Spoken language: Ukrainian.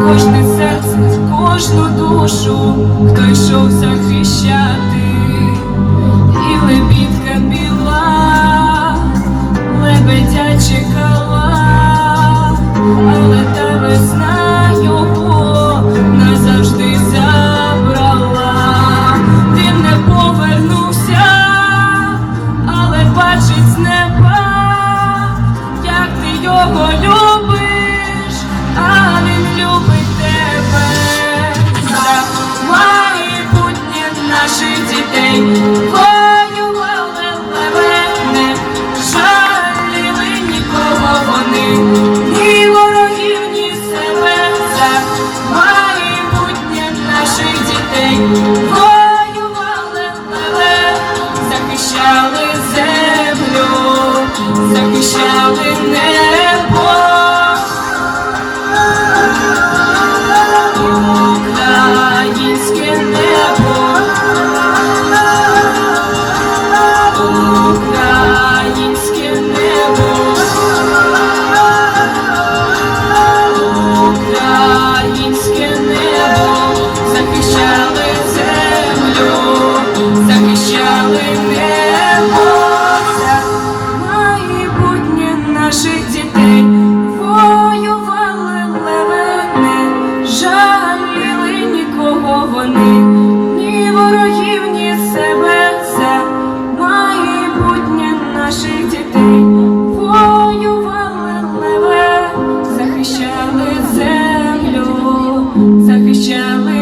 кожне серце, кожну душу, хто йшов захищати, і лебідка біла, лебедя. воювали леве, захищали землю, захищали небо. вони, ні ворогів, ні себе це майбутнє наших дітей. Воювали леве, захищали землю, захищали.